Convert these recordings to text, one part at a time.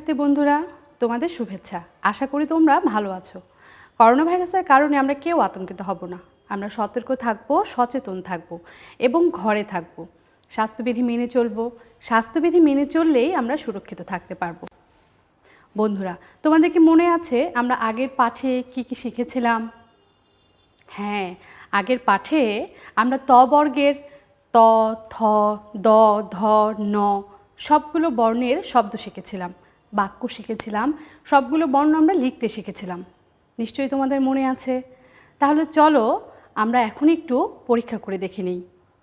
শিক্ষার্থী বন্ধুরা, তোমাদের শুভেচ্ছা। আশা করি তোমরা ভালো আছো। করোনা ভাইরাসের কারণে আমরা কেউ আতঙ্কিত হব না। আমরা সতর্ক থাকব, সচেতন থাকব এবং ঘরে থাকব। স্বাস্থ্যবিধি মেনে চলবো। স্বাস্থ্যবিধি মেনে চললেই আমরা সুরক্ষিত থাকতে পারব। বন্ধুরা, তোমাদের কি মনে আছে আমরা আগের পাঠে কি কি শিখেছিলাম? হ্যাঁ আগের পাঠে আমরা ত বর্গের ত, থ, দ, ধ, ন সবগুলো বর্ণের শব্দ শিখেছিলাম। বাক্য শিখেছিলাম, সবগুলো বর্ণ আমরা লিখতে শিখেছিলাম। নিশ্চয়ই তোমাদের মনে আছে? তাহলে চলো আমরা এখন একটু পরীক্ষা করে দেখে নিই।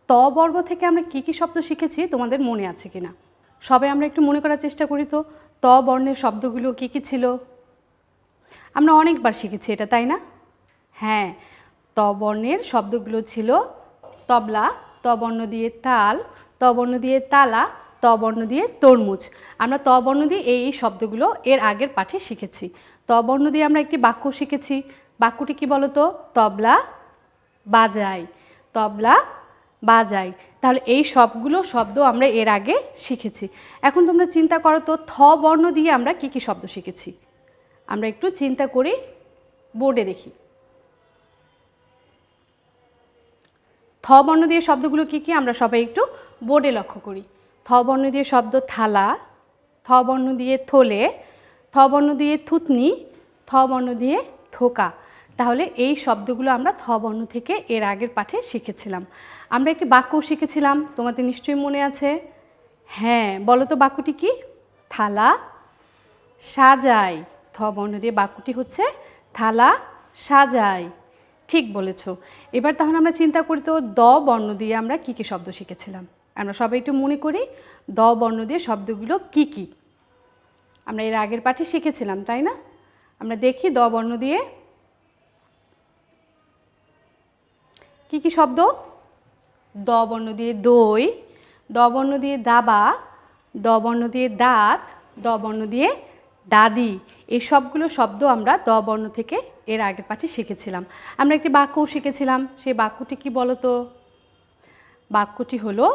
ত বর্গ থেকে আমরা কি কি শব্দ শিখেছি তোমাদের মনে আছে কিনা? সবাই আমরা একটু মনে করার চেষ্টা করি তো, ত বর্ণের শব্দগুলো কি কি ছিল? আমরা অনেকবার শিখেছি এটা, তাই না? হ্যাঁ ত বর্ণের শব্দগুলো ছিল, তবলা, ত বর্ণ দিয়ে তাল, ত বর্ণ দিয়ে তালা ত বর্ণ দিয়ে তরমুজ। আমরা ত বর্ণ দিয়ে এই এই শব্দগুলো এর আগের পাঠে শিখেছি। ত বর্ণ দিয়ে আমরা একটি বাক্য শিখেছি। বাক্যটি কি বলতো? তবলা বাজাই তবলা বাজাই তাহলে এই সবগুলো শব্দ আমরা এর আগে শিখেছি। এখন তোমরা চিন্তা করো তো থ বর্ণ দিয়ে আমরা কি কি শব্দ শিখেছি? আমরা একটু চিন্তা করি, বোর্ডে দেখি। থ বর্ণ দিয়ে শব্দগুলো কি কি? আমরা সবাই একটু বোর্ডে লক্ষ্য করি। থ বর্ণ দিয়ে শব্দ থালা থ বর্ণ দিয়ে থলে থ বর্ণ দিয়ে থুতনি থ বর্ণ দিয়ে থোকা। তাহলে এই শব্দগুলো আমরা থ বর্ণ থেকে এর আগের পাঠে শিখেছিলাম। আমরা একটি বাক্যও শিখেছিলাম, তোমাদের নিশ্চয়ই মনে আছে? হ্যাঁ বলো তো বাক্যটি কি? থালা সাজাই। থ বর্ণ দিয়ে বাক্যটি হচ্ছে, থালা সাজাই। ঠিক বলেছ। এবার তাহলে আমরা চিন্তা করি তো, দ বর্ণ দিয়ে আমরা কি কি শব্দ শিখেছিলাম? আমরা সবাই একটু মনে করি দ, বর্ণ দিয়ে শব্দগুলো কি কি। আমরা এর আগের পাঠে শিখেছিলাম, তাই না? আমরা দেখি দ, বর্ণ দিয়ে কি কি শব্দ? দ, বর্ণ দিয়ে দই, দ, বর্ণ দিয়ে দাবা, দ, বর্ণ দিয়ে দাঁত, দ, বর্ণ দিয়ে দাদি। এই সবগুলো শব্দ আমরা দ, বর্ণ থেকে এর আগের পাঠে শিখেছিলাম। আমরা একটি বাক্যও শিখেছিলাম, সেই বাক্যটি কি বলতো? বাক্যটি হলো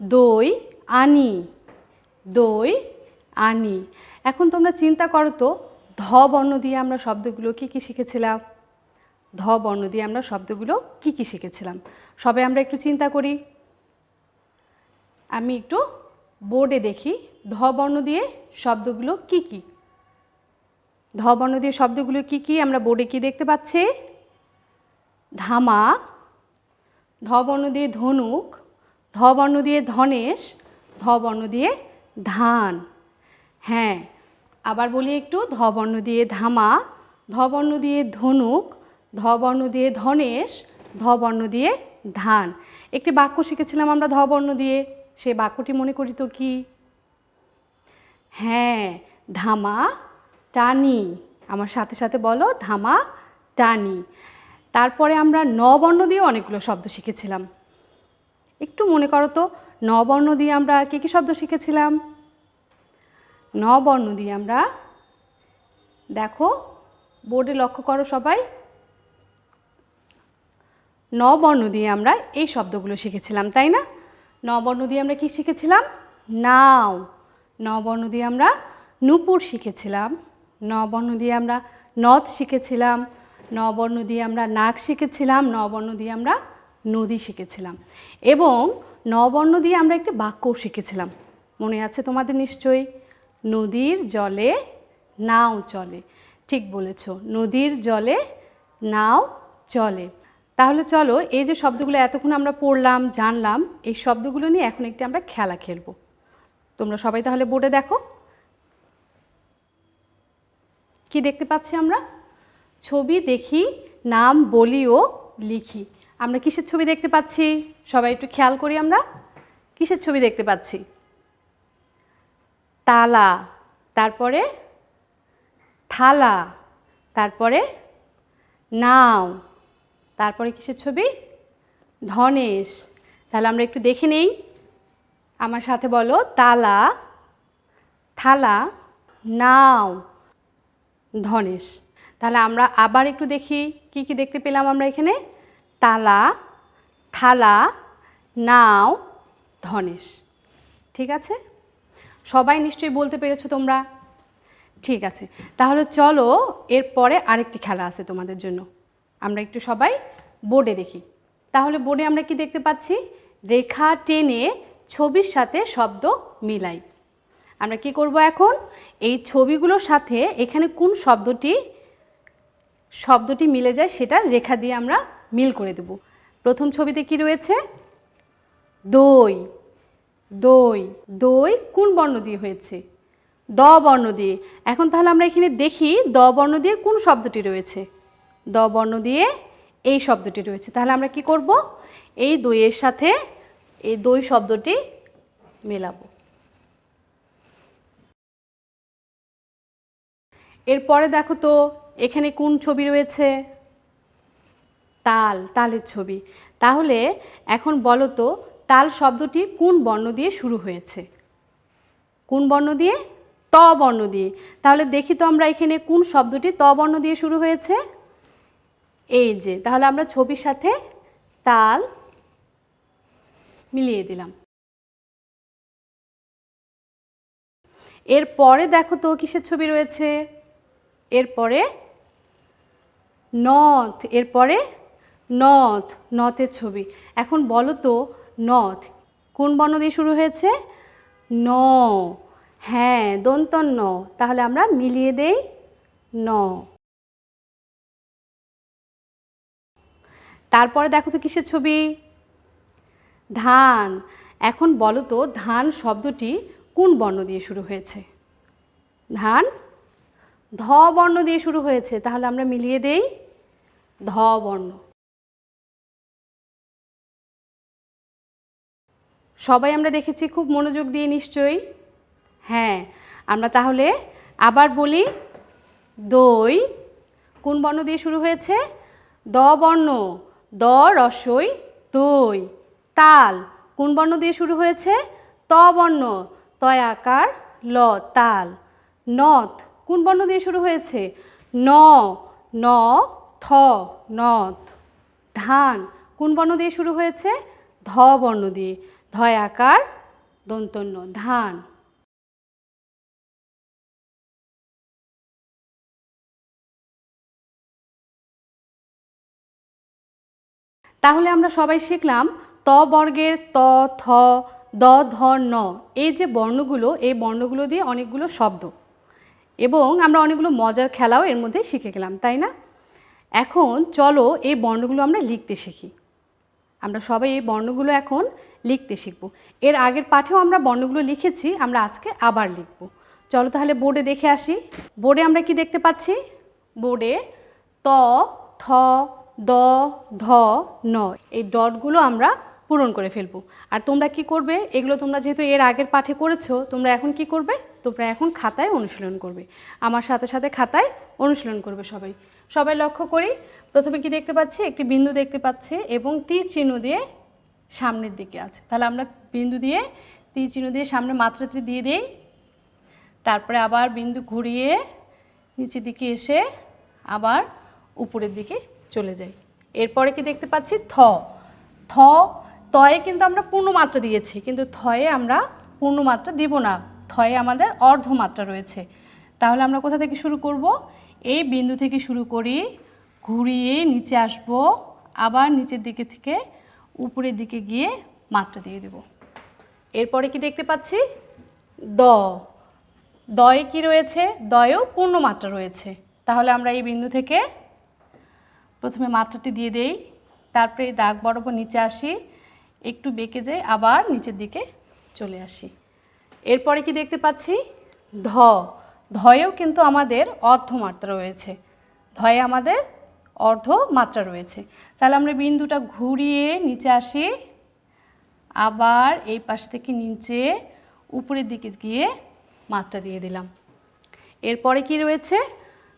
দই, আনি। দই, আনি। এখন তোমরা চিন্তা করো তো, ধ বর্ণ দিয়ে আমরা শব্দগুলো কি কি শিখেছিলাম? ধ বর্ণ দিয়ে আমরা শব্দগুলো কি কি শিখেছিলাম? সবাই আমরা একটু চিন্তা করি। আমি একটু বোর্ডে দেখি, ধ বর্ণ দিয়ে শব্দগুলো কি কি? ধ বর্ণ দিয়ে শব্দগুলো কি কি? আমরা বোর্ডে কি দেখতে পাচ্ছি? ধামা। ধ বর্ণ দিয়ে ধনুক। ধ বর্ণ দিয়ে ধনেশ ধ বর্ণ দিয়ে ধান। হ্যাঁ আবার বলি একটু ধ বর্ণ দিয়ে ধামা ধ বর্ণ দিয়ে ধনুক ধ বর্ণ দিয়ে ধনেশ ধ বর্ণ দিয়ে ধান। একটি বাক্য শিখেছিলাম আমরা ধ বর্ণ দিয়ে। সে বাক্যটি মনে করি তো কি? হ্যাঁ ধামা, টানি। আমার সাথে সাথে বলো, ধামা, টানি। তারপরে আমরা নবর্ণ দিয়ে অনেকগুলো শব্দ শিখেছিলাম। একটু মনে করো তো নবর্ণ দিয়ে আমরা কী কী শব্দ শিখেছিলাম? নবর্ণ দিয়ে আমরা, দেখো, বোর্ডে লক্ষ্য করো সবাই। নবর্ণ দিয়ে আমরা এই শব্দগুলো শিখেছিলাম, তাই না? নবর্ণ দিয়ে আমরা কি শিখেছিলাম? নাও। নবর্ণ দিয়ে আমরা নূপুর শিখেছিলাম। নবর্ণ দিয়ে আমরা নদ শিখেছিলাম। নবর্ণ দিয়ে আমরা নাক শিখেছিলাম। নবর্ণ দিয়ে আমরা নদী শিখেছিলাম। এবং নবর্ণ দিয়ে আমরা একটি বাক্যও শিখেছিলাম। মনে আছে তোমাদের নিশ্চয়ই? নদীর জলে নাও চলে। ঠিক বলেছ, নদীর জলে নাও চলে। তাহলে চলো, এই যে শব্দগুলো এতক্ষণ আমরা পড়লাম, জানলাম, এই শব্দগুলো নিয়ে এখন একটি আমরা খেলা খেলব। তোমরা সবাই তাহলে বোর্ডে দেখো। কি দেখতে পাচ্ছি আমরা? ছবি দেখি, নাম বলি ও লিখি। আমরা কিসের ছবি দেখতে পাচ্ছি? সবাই একটু খেয়াল করি আমরা। কিসের ছবি দেখতে পাচ্ছি? তালা, তারপরে থালা, তারপরে নাও, তারপরে কিসের ছবি? ধনেশ। তাহলে আমরা একটু দেখে নেই। আমার সাথে বলো, তালা, থালা, নাও, ধনেশ। তাহলে আমরা আবার একটু দেখি, কি কি দেখতে পেলাম আমরা এখানে? তালা, থালা, নাও, ধনেশ। ঠিক আছে? সবাই নিশ্চয়ই বলতে পেরেছ তোমরা? ঠিক আছে। তাহলে চলো এরপরে আরেকটি খেলা আছে তোমাদের জন্য। আমরা একটু সবাই বোর্ডে দেখি। তাহলে বোর্ডে আমরা কি দেখতে পাচ্ছি? রেখা টেনে ছবির সাথে শব্দ মিলাই। আমরা কি করব এখন? এই ছবিগুলোর সাথে এখানে কোন শব্দটি শব্দটি মিলে যায় সেটা রেখা দিয়ে আমরা মিল করে দেব। প্রথম ছবিতে কি রয়েছে? দই। দই। দই কোন বর্ণ দিয়ে হয়েছে? দ বর্ণ দিয়ে। এখন তাহলে আমরা এখানে দেখি দ বর্ণ দিয়ে কোন শব্দটি রয়েছে? দ বর্ণ দিয়ে এই শব্দটি রয়েছে। তাহলে আমরা কি করব? এই দইয়ের সাথে এই দই শব্দটি মেলাবো। এরপরে দেখো তো, এখানে কোন ছবি রয়েছে? তাল, তালের ছবি। তাহলে এখন বলো তো, তাল শব্দটি কোন বর্ণ দিয়ে শুরু হয়েছে? কোন বর্ণ দিয়ে? ত বর্ণ দিয়ে। তাহলে দেখি তো আমরা এখানে কোন শব্দটি ত বর্ণ দিয়ে শুরু হয়েছে? এই যে, তাহলে আমরা ছবির সাথে তাল মিলিয়ে দিলাম। এরপরে দেখো তো কিসের ছবি রয়েছে? এরপরে নথ, এরপরে নথ, নথের ছবি। এখন বলো তো, নথ, কোন বর্ণ দিয়ে শুরু হয়েছে? ন। হ্যাঁ দন্তন ন তাহলে আমরা মিলিয়ে দেই ন। তারপরে দেখো তো কিসের ছবি? ধান। এখন বলো তো, ধান শব্দটি কোন বর্ণ দিয়ে শুরু হয়েছে? ধান, ধ বর্ণ দিয়ে শুরু হয়েছে। তাহলে আমরা মিলিয়ে দেই ধ বর্ণ। সবাই আমরা দেখেছি খুব মনোযোগ দিয়ে নিশ্চয়ই। হ্যাঁ আমরা তাহলে আবার বলি দই। কোন বর্ণ দিয়ে শুরু হয়েছে? দ বর্ণ, দ রসই, দই। তাল, কোন বর্ণ দিয়ে শুরু হয়েছে? ত বর্ণ, তয় আকার, ল, তাল। নথ, কোন বর্ণ দিয়ে শুরু হয়েছে? ন ন, থ, নথ। ধান, কোন বর্ণ দিয়ে শুরু হয়েছে? ধ বর্ণ দিয়ে। ধয় আকার, দন্তন্য ধান। তাহলে আমরা সবাই শিখলাম ত বর্গের ত, থ, দ, ধ, ন, এই যে বর্ণগুলো, এই বর্ণগুলো দিয়ে অনেকগুলো শব্দ। এবং আমরা অনেকগুলো মজার খেলাও এর মধ্যে শিখে গেলাম, তাই না? এখন চলো এই বর্ণগুলো আমরা লিখতে শিখি। আমরা সবাই এই বর্ণগুলো এখন লিখতে শিখব। এর আগের পাঠেও আমরা বর্ণগুলো লিখেছি, আমরা আজকে আবার লিখব। চলো তাহলে বোর্ডে দেখে আসি। বোর্ডে আমরা কি দেখতে পাচ্ছি? বোর্ডে ত, থ, দ, ধ, ন এই ডটগুলো আমরা পূরণ করে ফেলব। আর তোমরা কি করবে? এগুলো তোমরা যেহেতু এর আগের পাঠে করেছ, তোমরা এখন কি করবে? তোমরা এখন খাতায় অনুশীলন করবে। আমার সাথে সাথে খাতায় অনুশীলন করবে সবাই। সবাই লক্ষ্য করি প্রথমে কি দেখতে পাচ্ছি? একটি বিন্দু দেখতে পাচ্ছি এবং তীর চিহ্ন দিয়ে সামনের দিকে আছে। তাহলে আমরা বিন্দু দিয়ে তীর চিহ্ন দিয়ে সামনে মাত্রাটি দিয়ে দিই। তারপরে আবার বিন্দু ঘুরিয়ে নিচের দিকে এসে আবার উপরের দিকে চলে যাই। এরপরে কি দেখতে পাচ্ছি? থ। থ, তয়ে কিন্তু আমরা পূর্ণমাত্রা দিয়েছি, কিন্তু থয়ে আমরা পূর্ণমাত্রা দিব না। থয়ে আমাদের অর্ধমাত্রা রয়েছে। তাহলে আমরা কোথা থেকে শুরু করব? এই বিন্দু থেকে শুরু করি ঘুরিয়ে নিচে আসব, আবার নিচের দিকে থেকে উপরের দিকে গিয়ে মাত্রা দিয়ে দেব। এরপরে কি দেখতে পাচ্ছি? দ। দয়ে কি রয়েছে? দয়েও পূর্ণমাত্রা রয়েছে। তাহলে আমরা এই বিন্দু থেকে প্রথমে মাত্রাটি দিয়ে দেই, তারপরে এই দাগ বরাবর নিচে আসি, একটু বেঁকে যাই, আবার নিচের দিকে চলে আসি। এরপরে কি দেখতে পাচ্ছি? ধ। ধয়েও কিন্তু আমাদের অর্ধমাত্রা রয়েছে। ধয়ে আমাদের অর্ধ মাত্রা রয়েছে। তাহলে আমরা বিন্দুটা ঘুরিয়ে নিচে আসি। আবার এই পাশ থেকে নিচে উপরের দিকে গিয়ে মাত্রা দিয়ে দিলাম। এরপরে কি রয়েছে?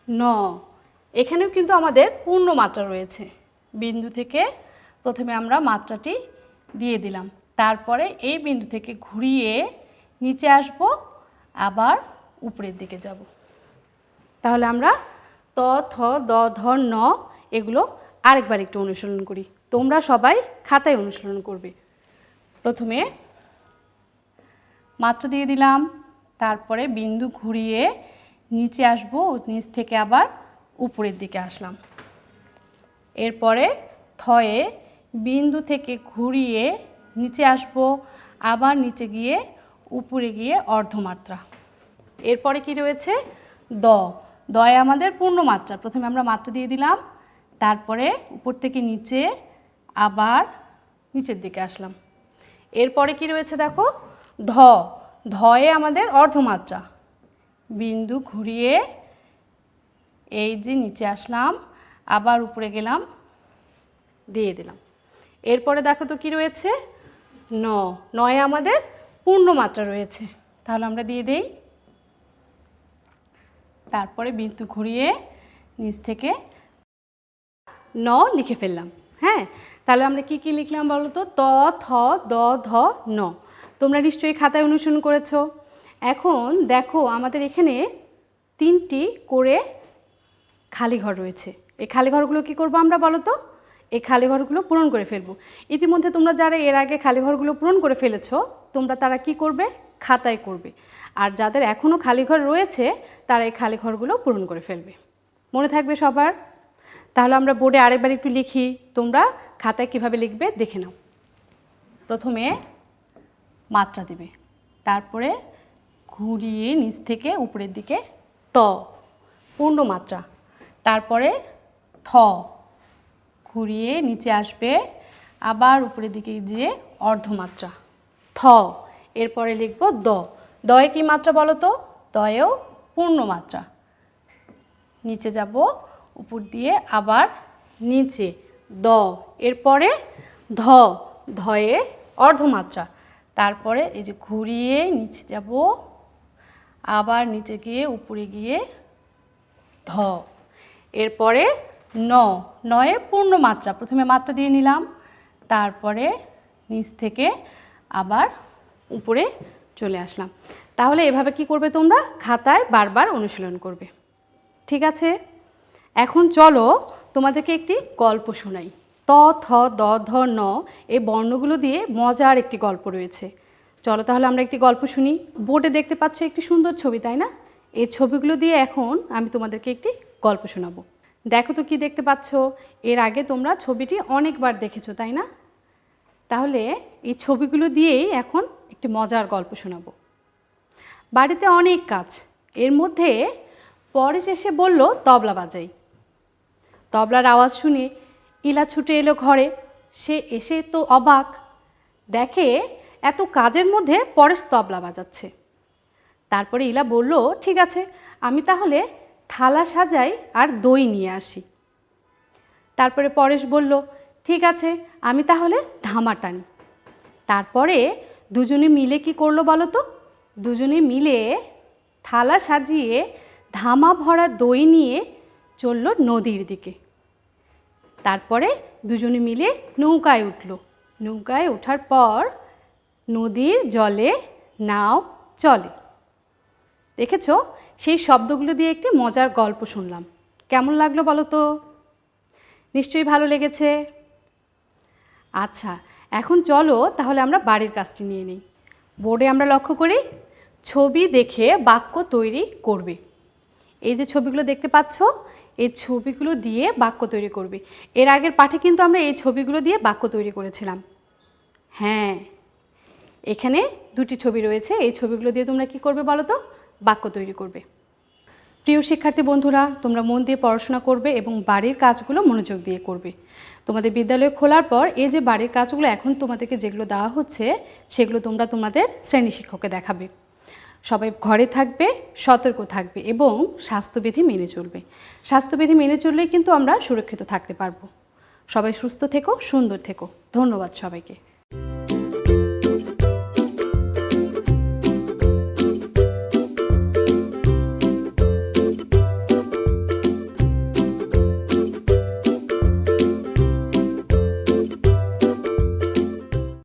ন। এখানেও কিন্তু আমাদের পূর্ণ মাত্রা রয়েছে বিন্দু থেকে প্রথমে আমরা মাত্রাটি দিয়ে দিলাম। তারপরে এই বিন্দু থেকে ঘুরিয়ে নিচে আসব, আবার উপরের দিকে যাব। তাহলে আমরা ত, থ, দ, ধ, ন এগুলো আরেকবার একটু অনুসরণ করি। তোমরা সবাই খাতায় অনুসরণ করবে। প্রথমে মাত্রা দিয়ে দিলাম, তারপরে বিন্দু ঘুরিয়ে নিচে আসব, নিচ থেকে আবার উপরের দিকে আসলাম। এরপরে থয়ে বিন্দু থেকে ঘুরিয়ে নিচে আসব, আবার নিচে গিয়ে উপরে গিয়ে অর্ধমাত্রা। এরপরে কি রয়েছে? দ। দয়ে আমাদের পূর্ণমাত্রা। প্রথমে আমরা মাত্রা দিয়ে দিলাম তারপরে উপর থেকে নিচে আবার নিচের দিকে আসলাম। এরপরে কি রয়েছে দেখো? ধ। ধয়ে আমাদের অর্ধমাত্রা। বিন্দু ঘুরিয়ে এই যে নিচে আসলাম, আবার উপরে গেলাম, দিয়ে দিলাম। এরপরে দেখো তো কি রয়েছে? ন। নয়ে আমাদের পূর্ণ মাত্রা রয়েছে। তাহলে আমরা দিয়ে দেই। তারপরে বিন্দু ঘুরিয়ে নিচ থেকে ন লিখে ফেললাম হ্যাঁ? তাহলে আমরা কি কি লিখলাম বলো তো? ত, থ, দ, ধ, ন। তোমরা নিশ্চয়ই খাতায় অনুসরণ করেছ। এখন দেখো আমাদের এখানে তিনটি করে খালি ঘর রয়েছে। এই খালি ঘরগুলো কি করব আমরা বলো তো? এই খালি ঘরগুলো পূরণ করে ফেলব। ইতিমধ্যে তোমরা যারা এর আগে খালি ঘরগুলো পূরণ করে ফেলেছো, তোমরা তারা কি করবে? খাতায় করবে। আর যাদের এখনও খালি ঘর রয়েছে, তারা এই খালি ঘরগুলো পূরণ করে ফেলবে। মনে থাকবে সবার? তাহলে আমরা বোর্ডে আরেকবার একটু লিখি। তোমরা খাতায় কীভাবে লিখবে দেখে নাও। প্রথমে মাত্রা দেবে। তারপরে ঘুরিয়ে নিচ থেকে উপরের দিকে ত, পূর্ণ মাত্রা। তারপরে থ, ঘুরিয়ে নিচে আসবে আবার উপরের দিকে যেয়ে অর্ধমাত্রা। থ, এরপরে লিখব দ। দয়ে কি মাত্রা বলো তো দয়েও পূর্ণ মাত্রা। নিচে যাব উপর দিয়ে আবার নিচে দ, এরপরে ধ, ধয়ে অর্ধমাত্রা। তারপরে এই যে ঘুরিয়ে নিচে যাব, আবার নিচে গিয়ে উপরে গিয়ে ধ। এরপরে ন, নয়ে পূর্ণ মাত্রা প্রথমে মাত্রা দিয়ে নিলাম, তারপরে নিচ থেকে আবার উপরে চলে আসলাম। তাহলে এভাবে কি করবে তোমরা? খাতায় বারবার অনুশীলন করবে। ঠিক আছে? এখন চলো তোমাদেরকে একটি গল্প শোনাই। ত, থ, দ, ধ, ন এই বর্ণগুলো দিয়ে মজার একটি গল্প রয়েছে। চলো তাহলে আমরা একটি গল্প শুনি। বোর্ডে দেখতে পাচ্ছ একটি সুন্দর ছবি, তাই না? এই ছবিগুলো দিয়ে এখন আমি তোমাদেরকে একটি গল্প শোনাবো। দেখো তো কি দেখতে পাচ্ছ? এর আগে তোমরা ছবিটি অনেকবার দেখেছ, তাই না? তাহলে এই ছবিগুলো দিয়েই এখন একটি মজার গল্প শোনাবো। বাড়িতে অনেক কাজ। এর মধ্যে পরেশ এসে বলল, তবলা বাজাই। তবলার আওয়াজ শুনে ইলা ছুটে এলো ঘরে। সে এসে তো অবাক। দেখে এত কাজের মধ্যে পরেশ তবলা বাজাচ্ছে। তারপরে ইলা বলল, ঠিক আছে, আমি তাহলে থালা সাজাই আর দই নিয়ে আসি। তারপরে পরেশ বলল, ঠিক আছে, আমি তাহলে ধামা টানি। তারপরে দুজনে মিলে কি করল বলো তো? দুজনে মিলে থালা সাজিয়ে ধামা ভরা দই নিয়ে চলল নদীর দিকে। তারপরে দুজনে মিলে নৌকায় উঠল। নৌকায় ওঠার পর নদীর জলে নাও চলে। দেখেছ? সেই শব্দগুলো দিয়ে একটি মজার গল্প শুনলাম। কেমন লাগল বলো তো? নিশ্চয়ই ভালো লেগেছে। আচ্ছা এখন চলো তাহলে আমরা বাড়ির কাজটি নিয়ে নিই। বোর্ডে আমরা লক্ষ্য করি, ছবি দেখে বাক্য তৈরি করবে। এই যে ছবিগুলো দেখতে পাচ্ছ এই ছবিগুলো দিয়ে বাক্য তৈরি করবে। এর আগের পাঠে কিন্তু আমরা এই ছবিগুলো দিয়ে বাক্য তৈরি করেছিলাম। হ্যাঁ এখানে দুটি ছবি রয়েছে। এই ছবিগুলো দিয়ে তোমরা কি করবে বলো তো? বাক্য তৈরি করবে। প্রিয় শিক্ষার্থী বন্ধুরা, তোমরা মন দিয়ে পড়াশোনা করবে এবং বাড়ির কাজগুলো মনোযোগ দিয়ে করবে। তোমাদের বিদ্যালয় খোলার পর এই যে বাড়ির কাজগুলো এখন তোমাদেরকে যেগুলো দেওয়া হচ্ছে, সেগুলো তোমরা তোমাদের শ্রেণি শিক্ষককে দেখাবে। সবাই ঘরে থাকবে, সতর্ক থাকবে এবং স্বাস্থ্যবিধি মেনে চলবে। স্বাস্থ্যবিধি মেনে চললেই কিন্তু আমরা সুরক্ষিত থাকতে পারব। সবাই সুস্থ থেকো, সুন্দর থেকো। ধন্যবাদ সবাইকে।